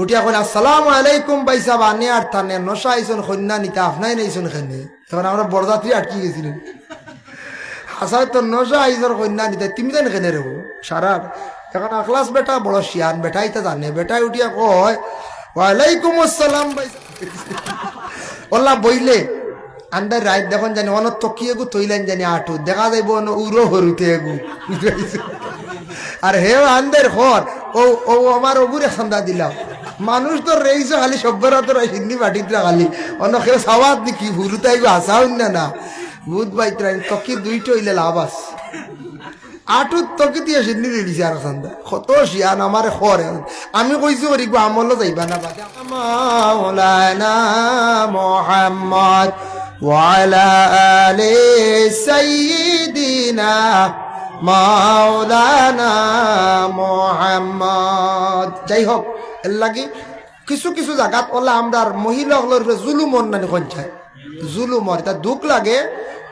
উঠিয়া কইন আসসালামু আলাইকুম বাইসা বানে আর থানে, নশা আইসন কন্যা নিতে আপনাই নাইছন খেনে তখন আমরা বরযাত্রী আটকি গেছিলেন। হাসায় তো নশা আইসর কন্যা নিতে, তুমি জানি কেনে রেবো সারার এখন আখলাস বেটা, বড় শিয়ান, বেটাই তো জানে। বেটাই উঠিয়া কয়, ওয়ালাইকুম আসসালাম বাইসা ওলা বইলে, আন্দার রাইত দেখুন জানি অন তকিয়ে গু তৈলেন জানি আটু, দেখা যাইব অন উড়ো হরুতে গু আর হে আন্দের ঘর, ও ও আমার অবুরে খান্দা দিলাম মানুষ তো রেইছো খালি সভ্যরা তো হিন্দি বাটিতরা খালি অন্য কেউ সাবাদ নাকি হুরুতাই গো আসা না না বুধ বাইতরা তকি দুইটো হইলে লাভ আছে আটুত তকে দিয়ে সিন্নি দিছে আর খান্দা কত শিয়ান আমার খরে আমি কইছি ওরি গো আমল যাইবা না বাদে মাওলানা মুহাম্মদ وعلى آل سيدنا মাওলানা মোহাম্মদ যাই হোক এর লাগি কিছু কিছু জায়গাত ওলা আমরা মহিলাগুলোর জুলুম অন্যান্য কঞ্চায়। জুলুমর এটা দুঃখ লাগে।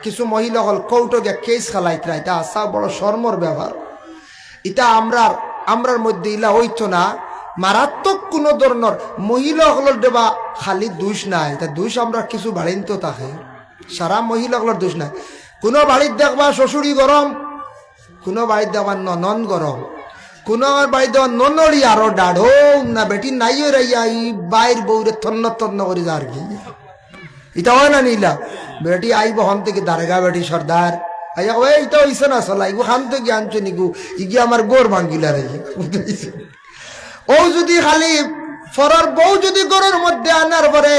কিছু মহিলাসকল কৌটকে কেস খালাইতরা এটা আসা বড় শর্মর ব্যাপার এটা আমরার আমরার মধ্যে ইলা হইতো না। মারাত্মক কোনো ধরনের মহিলাসকলের দেবা খালি দোষ নাই এটা দোষ আমরা কিছু বাড়িন তো থাকে। সারা মহিলাসকলের দোষ নাই। কোনো বাড়ির দেখবা শ্বশুরি গরম, কোনো বাড়ির দেখবা ননন গরম। কোনো বাড়ির দেখবা ননড়ি আরও ডাঢ় না বেটি নাইও রাইয়া ই বাইর বউরে তন্ন তন্ন করে যার কি এটা হয় না নিলা? বেটি আইব হন থেকে দারগা বেটি সর্দার। আইয়া, ওই এটা হইছে না চলা ইগু খান থেকে আনছো নিগু, ইগি আমার গোর ভাঙ্গিলা রে। ও যদি খালি ফরার বউ যদি গরুর মধ্যে আনার পরে,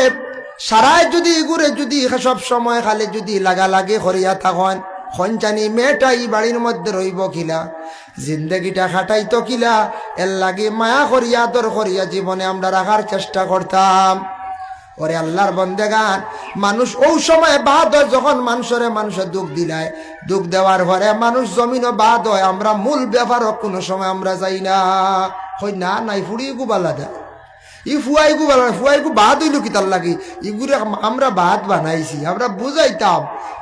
সারায় যদি ইগুরে যদি সব সময় খালি যদি লাগা লাগে করিয়া থাকেন খঞ্চানি মেয়েটা এই বাড়ির মধ্যে রইব কিলা জিন্দগিটা খাটাই তো কিলা, এর লাগে মায়া করিয়া দর করিয়া জীবনে আমরা রাখার চেষ্টা করতাম। ওরে আল্লাহর বন্দেগান, মানুষ ওই সময় বাদ হয়, যখন মানুষরে মানুষের দুঃখ দিলায়। দুঃখ দেওয়ার পরে মানুষ জমিনও বাদ হয়, আমরা মূল ব্যাপারও কোনো সময় আমরা যাই না। হই না, নাই ফুড়ি গুবালা দেয়। ই ফুয়াই গু বালা, ফুয়াই বাদ হইল কি তার লাগি? ইগুরে আমরা বাদ বানাইছি, আমরা বুঝাইতাম,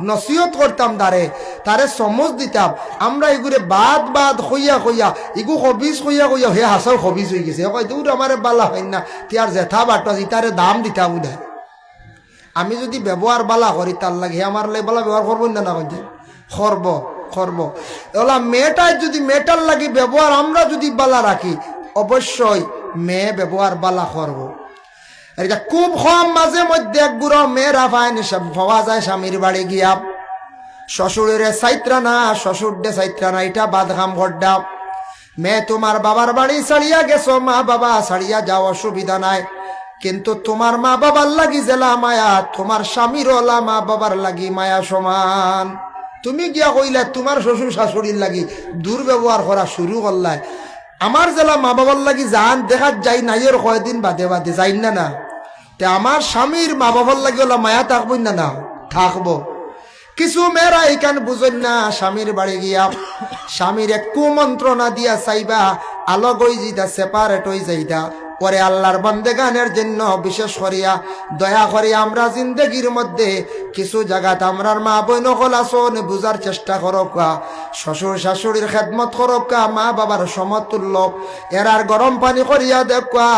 নসিহত করতাম তারে তারে সমজ দিতাম। আমরা এগুরে বাদ বাদ হইয়া হইয়া, ইগু হবিস হইয়া হইয়া, হে হাসাও হবিস হয়ে গেছে। কয় দূর আমারে বালা হয় না, তিয়ার জেঠা বাট আছে, তারে দাম দিতাম উদায় আমি যদি ব্যবহার বালা করি তার লাগে আমার লাগে বালা ব্যবহার করব না না কইতে? করব করব। ওলা মেয়েটার যদি মেয়েটার লাগে ব্যবহার আমরা যদি বালা রাখি, অবশ্যই মেয়ে ব্যবহার বালা করব। এটা খুব কম মাঝে মধ্যে এক গুড়ো মেয়েরা পায় পাওয়া যায় স্বামীর বাড়ি গিয়া। শ্বশুরের সাইত্রা না শ্বশুর দে সাইত্রা না, এটা বাদঘাম ঘটডা মেয়ে তোমার বাবার বাড়ি ছাড়িয়া গেছো, মা বাবা ছাড়িয়া যাও অসুবিধা নাই। কিন্তু তোমার মা বাবার লাগি জেলা মায়া, তোমার স্বামীর ওলা মা বাবার লাগি মায়া সমান। তুমি গিয়া কইলে তোমার শ্বশুর শাশুড়ির লাগি দুর্ব্যবহার করা শুরু করলাই। আমার জেলা মা বাবার লাগি যান, দেখাত যাই নাইয়ের কয়দিন বাদে বাদে যাই না না। তে আমার স্বামীর মা বাবার লাগি ওলা মায়া থাকবই না না, থাকব। কিছু মেয়েরা এখান বুঝেন না, স্বামীর বাড়ি গিয়া স্বামীর এক কুমন্ত্রণা দিয়া চাইবা, আলো গই জিতা সেপারেট হয়ে যাইতা পরে আল্লাহর বন্দেগানের জন্য বিশেষ করিয়া দয়া করিয়া আমরা জিন্দগির মধ্যে কিছু জায়গাত আমরার মা বই নকল আসন, বুঝার চেষ্টা করকা শ্বশুর শাশুড়ির খেদমত করবকা মা বাবার সমতুল্য এরার গরম পানি করিয়া দেখা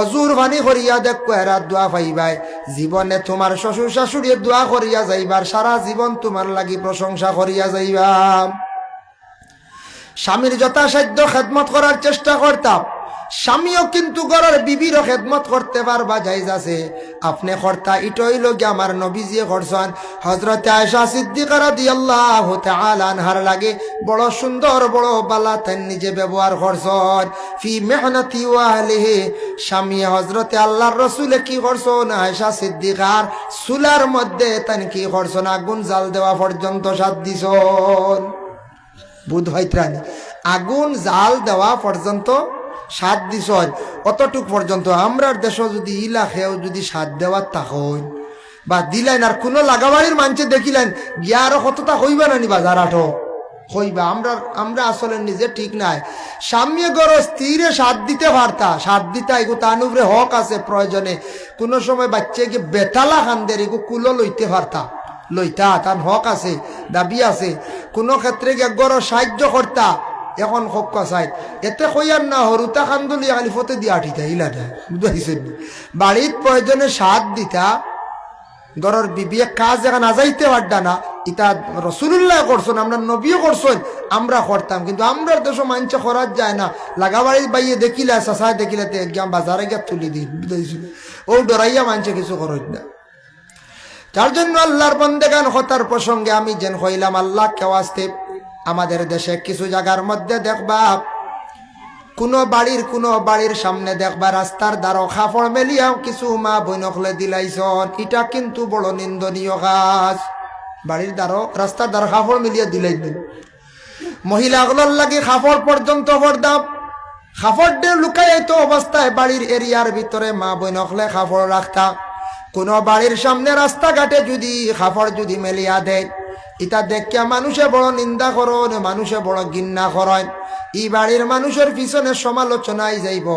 অজুর পানি করিয়া দেখো এরা দোয়া পাইবাই। জীবনে তোমার শ্বশুর শাশুড়ির দোয়া করিয়া যাইবার, সারা জীবন তোমার লাগি প্রশংসা করিয়া যাইবা স্বামীর যথাসাধ্য খেদমত করার চেষ্টা করতাম। স্বামীও কিন্তু ঘরের বিবিরও খেদমত করতে পারবা যাইজ আছে। আপনি কর্তা, ইটই লোকে আমার নবীজিয়ে করছেন। হজরতে আয়সা সিদ্দিকার দিয়াল্লাহ আনহার লাগে বড় সুন্দর বড় বালা তেন নিজে ব্যবহার করছেন। ফি মেহনতি ওয়ালিহি স্বামী হজরতে আল্লাহর রসুলে কি করছেন? আয়সা সিদ্দিকার সুলার মধ্যে তেন কি করছেন? আগুন জাল দেওয়া পর্যন্ত সাত দিছন। বুধ হইত্রানি আগুন জাল দেওয়া পর্যন্ত সাত দিস অতটুক পর্যন্ত আমরার দেশ যদি ইলা খেয়েও যদি সাত দেওয়ার তাকইন বা দিলেন আর কোনো লাগাবাড়ির মানছে দেখিলেন, গিয়া আরও কতটা হইবা নানি বাজার আঠো হইবা, আমরা আমরা আসলে নিজে ঠিক নাই। সাম্য গরো স্থিরে সাত দিতে পারতা, সাত দিতা এগু তানুরে হক আছে প্রয়োজনে। কোনো সময় বাচ্চাকে বেতালা খানদের এগু কুলো লইতে পারতা। লইতা তার হক আছে, দাবি আছে। কোনো ক্ষেত্রে গিয়ে গড় সাহায্য করতা এখন হোক চাই। এতে কইয়ার না হরুতা খান্দুলি খালি ফতে দিয়া আঠিতা ইলাটা বুঝাইছেন বাড়িত প্রয়োজনে সাত দিতা গরর বিবিয়ে কাজ এখন আজাইতে পারডা না। ইটা রসুল্লাহ করছেন আমরা নবীও করছেন আমরা করতাম কিন্তু আমরা দেশ মানছে করার যায় না। লাগাবাড়ি বাইয়ে দেখিলা চাষায় দেখিলে, তে একদম বাজারে গিয়ে তুলি দিন বুঝাইছিল ও ডরাইয়া মানছে কিছু খরচ না। যার জন্য আল্লাহর বন্দেগান হতার প্রসঙ্গে আমি যেন হইলাম, আল্লাহ কেওয়াস্তে আমাদের দেশে কিছু জায়গার মধ্যে দেখবা, কোনো বাড়ির কোনো বাড়ির সামনে দেখবা, রাস্তার দ্বারা খাফড় মেলিয়াও কিছু মা বৈনকলে দিলাইছন। এটা কিন্তু বড় নিন্দনীয় কাজ। বাড়ির দ্বারা রাস্তার দ্বারা খাফড় মিলিয়ে দিলাইবেন মহিলাগুলোর লাগে খাফড় পর্যন্ত ভরদাম খাফড় দিয়ে লুকাইতো অবস্থায় বাড়ির এরিয়ার ভিতরে মা বৈনকলে খাফড় রাখতা। কোনো বাড়ির সামনে রাস্তাঘাটে যদি খাফড় যদি মেলিয়া দেয় ইটা দেখিয়া মানুষে বড় নিন্দা করন, মানুষে বড় গিন্না করেন। ই বাড়ির মানুষের পিছনে সমালোচনায় যাইব।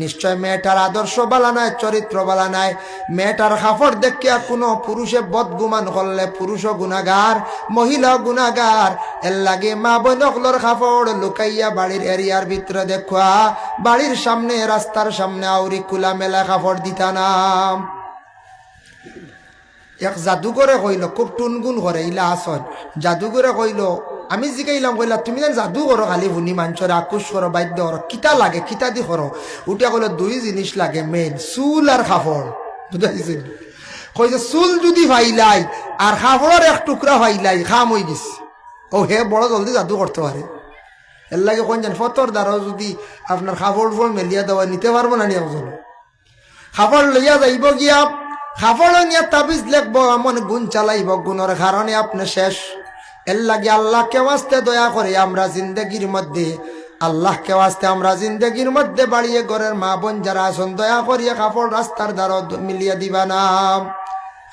নিশ্চয় মেয়েটার আদর্শ বালা নাই, চরিত্র বালা নাই। মেয়েটার খাফড় দেখিয়া কোনো পুরুষে বদগুমান করলে পুরুষ গুণাগার মহিলা গুণাগার। এর লাগে মা বৈনকলর খাফড় লুকাইয়া বাড়ির এরিয়ার ভিতরে দেখা বাড়ির সামনে, রাস্তার সামনে আউরি খোলা মেলা খাফড় দিতা নাম এক জাদুঘরে কইল, খুব টুনগুন করে, ইলা আসন জাদুঘরে কইল, আমি জিকাইলাম কইলা, তুমি যেন জাদু করো, খালি ভুনি মাঞ্চর আকুশ করো বাদ্য করো, কিতা লাগে, কিতা দি করো? উঠে কইল, দুই জিনিস লাগে মেন চুল আর খাফড় বুঝাইছিল কইছে চুল যদি ভাইলাই আর খাফড়ের এক টুকরা ভাইলাই খাম হয়ে গেছে। ও হে, বড় জলদি জাদু করতে পারে। এর লাগে কোন জান ফতর দ্বারাও যদি আপনার খাফড় ফল মেলিয়া দেওয়া, নিতে পারব না নি একজন। খাফড় লইয়া যাইব গিয়া খাফড় নিয়ে তাবিজ লেখবো, এমন গুণ চালাইব, গুণের কারণে আপনি শেষ। এর লাগে আল্লাহকে ওয়াস্তে দয়া করে আমরা জিন্দগির মধ্যে, আল্লাহকে ওয়াস্তে আমরা জিন্দগির মধ্যে বাড়িয়ে ঘরের মা বোন যারা আছেন, দয়া করিয়া কাপড় রাস্তার দ্বারা মিলিয়ে দিবা না।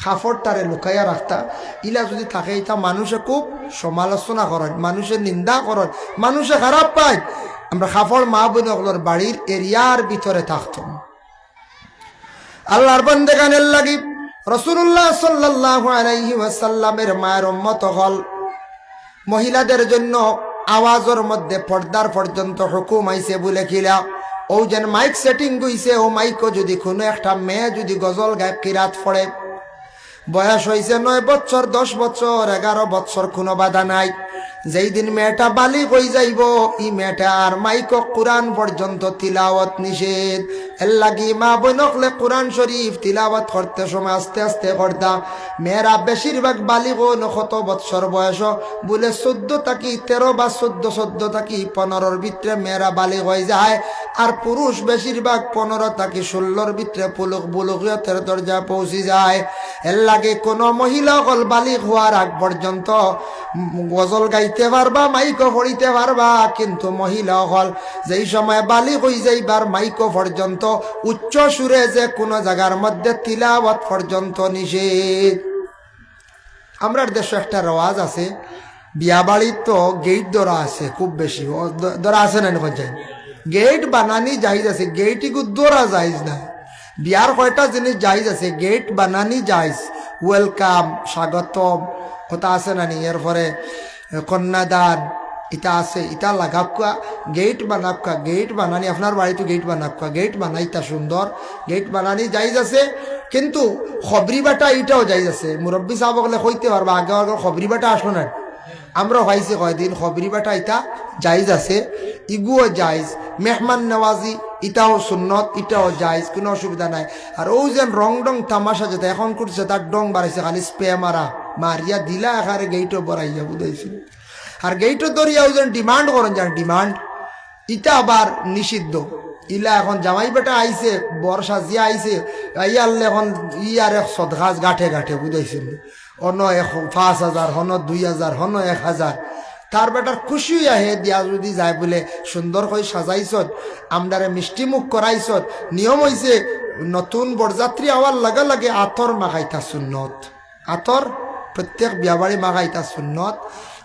খাফড়টারে লুকাইয়া রাখতা। ইলা যদি থাকে এটা মানুষে খুব সমালোচনা করেন, মানুষে নিন্দা করেন, মানুষে খারাপ পায়। আমরা খাফড় মা বোনগুলোর বাড়ির এরিয়ার ভিতরে থাকতাম। আল্লাহর বন্দেগানের লাগি রসুল্লাহ সাল্লাহ আলাইহি ওয়াসাল্লামের মায়ের উম্মত হল মহিলাদের জন্য আওয়াজের মধ্যে পর্দার পর্যন্ত হুকুম আইছে বলে কিলা। ও যেন মাইক সেটিং গইছে ও মাইকও যদি কোনো একটা মেয়ে যদি গজল গায়, কিরাত পড়ে। বয়স হয়েছে নয় বছর, দশ বছর, এগারো বছর, কোনো বাধা নাই। যেই দিন মেয়েটা বালি হয়ে যাইব ই মেয়েটা আর মাইক কোরআন পর্যন্ত তিলাওয়াত নিষেধ। এর লাগি মা বৈনকলে কোরআন শরীফ তিলাওয়াত করতে সময় আস্তে আস্তে করতা। মেয়েরা বেশিরভাগ বালি ন কত বৎসর বয়স, বলে চোদ্দ থাকি তেরো বা চোদ্দ চোদ্দ থাকি পনেরোর ভিতরে মেয়েরা বালি হয়ে যায়। আর পুরুষ বেশিরভাগ পনেরো থাকি ষোলোর ভিতরে পুলুক বুলুকিয়তের দরজা পৌঁছে যায়। এর লাগে কোনো মহিলা হল বালিক হওয়ার আগ পর্যন্ত গজল গাইতে পারবা, মাইকো পড়িতে পারবা, কিন্তু মহিলা হল। যেই সময় বালিক হই যাইবার মাইকো পর্যন্ত, উচ্চ সুরে যে কোনো জায়গার মধ্যে তিলাবত পর্যন্ত নিষেধ। আমরার দেশে একটা রেওয়াজ আছে, বিয়া বাড়ির তো গেট ধরা আছে খুব বেশি। ধরা আছে না এখন যাই গেট বানানি যাইজ আছে গেটইকু ধরা যাইজ না। বিয়ার কয়টা জিনিস যাইজ আছে গেট বানানি যাইজ ওয়েলকাম স্বাগতম, কথা আছে না নি এরপরে কন্যাদান, ইটা আছে, ইটা লাগাবকা, গেট বানাবকা, গেট বানানি, আপনার বাড়িতে গেট বানাবকা, গেট বানাইতা সুন্দর, গেট বানানি যাইজ আছে, কিন্তু খবরি বাটা ইটাও যাইজ আছে। মুরব্বী সাহেব হইতে পারবা, আগে আগে খবরি বাটা আসো না। আমরা হয়েছে কয়দিন? খবরি বাটা, ইটা জাইজ আছে। ইগুও জাইজ মেহমান নেওয়াজি, ইটাও সুন্নত, ইটাও জাইজ কোনো অসুবিধা নাই। আর ও যেন রং ডং তামাশা যেটা এখন করছে, তার ডং বাড়াইছে, খালি স্প্রে মারা। মারিয়া দিলা, এখানে গেইটও বড়াইয়া বুঝাইছিল আর গেইটও ধরিয়া যেন ডিমান্ড করেন, যান ডিমান্ড ইটা আবার নিষিদ্ধ। ইলা এখন জামাই বেটা আইছে বর্ষা জিয়া আইছে ইয়ারলে এখন ইয়ার এক সদগাছ গাঠে গাঠে বুঝাইছিল অন্য এক পাঁচ হাজার হন দুই হাজার হন এক হাজার। তার বেটার খুশি আহে দিয়া যদি যায় বলে, সুন্দর করে সাজাইছত, আমদারে মিষ্টি মুখ করাইছত, নিয়ম হইছে, নতুন বরযাত্রী আওয়ার লগে লগে আতর মাখাইতা সুন্নত। আতর, প্রত্যেক বিয়াবাড়ি মাখাইতা সুন্নত।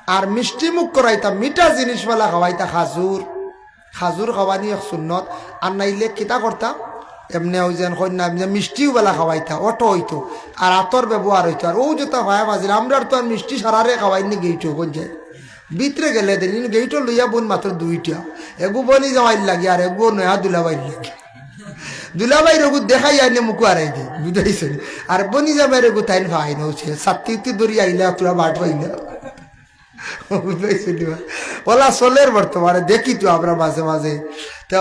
আর মিষ্টি মুখ করাইতা, মিঠা জিনিসওয়ালা খাওয়াইতা খাজুর। খাজুর খাওয়ানি এক সুন্নত। আর নাইলে কিতা করতা? এমনি ওই যেন কন্যা এমনি মিষ্টিও বেলা খাওয়াইতা, অটো হইতো, আর আতর ব্যবহার হইতো, আর ও যেটা হয় মাঝে আমরা তো আর মিষ্টি সারারে খাওয়াইনি গেইটো কোন যায় ভিতরে গেলে দিন গেইটো লইয়া বোন মাত্র দুইটা, এগু বনি যাওয়াই লাগে, আর এগু নয়া দুলাবাই লাগে। দুলাবাই রঘু দেখাই আইনে মুখু আড়াই দে বুঝাইছে আর বনি যাবে রেগু তাইন ভাই নৌছে সাত্তি উত্তি দরি আইলা, তোরা বাট পাইলা বুঝাইছে ওলা চলের বর্তমানে, দেখি তো আমরা মাঝে মাঝে। তো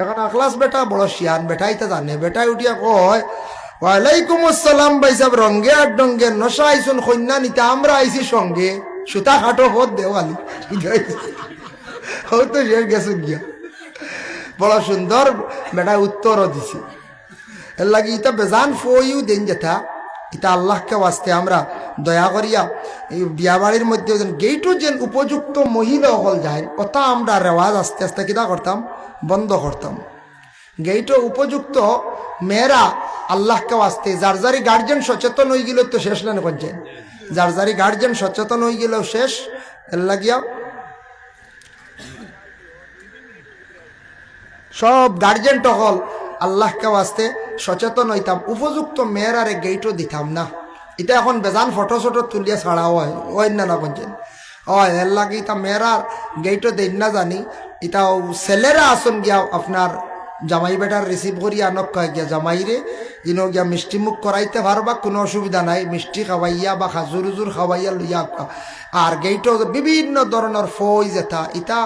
এখন আখলাস বেটা, বড় শিয়ান বেটাই তা জানে। বেটাই উঠিয়া কয়, ওয়ালাইকুম আসসালাম বাইসাব রঙ্গে আর ডঙ্গে নশা আইসন কন্যা নিতা আমরা আইছি সঙ্গে। সুতা খাটো হত দেওয়ালি। হয়তো সে গেছে গিয়া। বড় সুন্দর বেটা উত্তরও দিছে। এর লাগি ইটা বেজান ফইও দেন যেটা ইটা আল্লাহকে ওয়াস্তে আমরা দয়া করিয়া এই বিয়া বাড়ির মধ্যে গেইটও যেন উপযুক্ত মহিলা হল যায় ওটা আমরা রেওয়াজ আস্তে আস্তে কিতা করতাম? বন্ধ করতাম। গেইটও উপযুক্ত, মেয়েরা আল্লাহকে ওয়াস্তে যার যারি গার্জেন সচেতন হয়ে গেলেও তো শেষ না করছেন যার যারি গার্জেন সচেতন হয়ে গেলেও শেষ। এর লাগিয়া সব গার্জেন টকল আল্লাহকে ওয়াস্তে সচেতন হইতাম। উপযুক্ত মেয়েরারে গেইটও দিতাম না। এটা এখন বেজান ফটো শটো তুলিয়া ছাড়া হয় ওই না না বলছেন হয়, এর লাগে ইতা মেয়েরার গেইটও দেন না জানি। এটা ছেলেরা আসন গিয়া আপনার জামাই বেটার রিসিভ করিয়া নক কয় গিয়া জামাইরে। ইনো গিয়া মিষ্টি মুখ করাইতে পারবা, কোনো অসুবিধা নাই। মিষ্টি খাওয়াইয়া বা খাজুর উজুর খাওয়াইয়া লইয়া আর গেইটও বিভিন্ন ধরনের ফই যেটা ইটা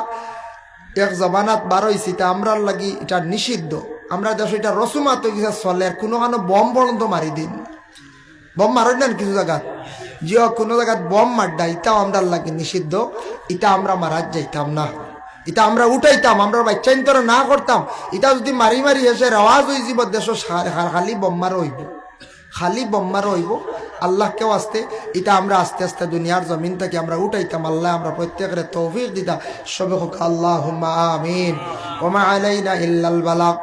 এক জমানাত বার হয়েছি তা আমরার লাগি এটা নিষিদ্ধ। আমরা দেশ এটা রসুমাত গিয়ে চলে, আর কোনো বম পর্যন্ত মারি দিন। বম মারেন না কিছু জায়গাত। জিও কোনো জায়গাত বম মারডা ইটাও আমরার লাগে নিষিদ্ধ। এটা আমরা মারাত যাইতাম না। এটা আমরা উঠাইতাম আমরা বাচ্চা ইন্তরে না করতাম এটা যদি মারি মারি এসে রেওয়াজ হয়ে যাব দেশ খালি বম্মার হইব খালি বম্মার হইব আল্লাহকে আসতে এটা আমরা আস্তে আস্তে দুনিয়ার জমিন থেকে আমরা উঠাইতাম আল্লাহ আমরা প্রত্যেকের তৌফিক দিতাম সবে হোক আল্লাহ আমিন ওমা আলাইনা ইল্লাল বালাক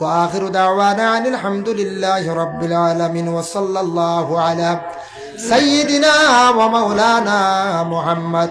وآخر دعوانا عن الحمد لله رب العالمين وصلى الله على سيدنا ومولانا محمد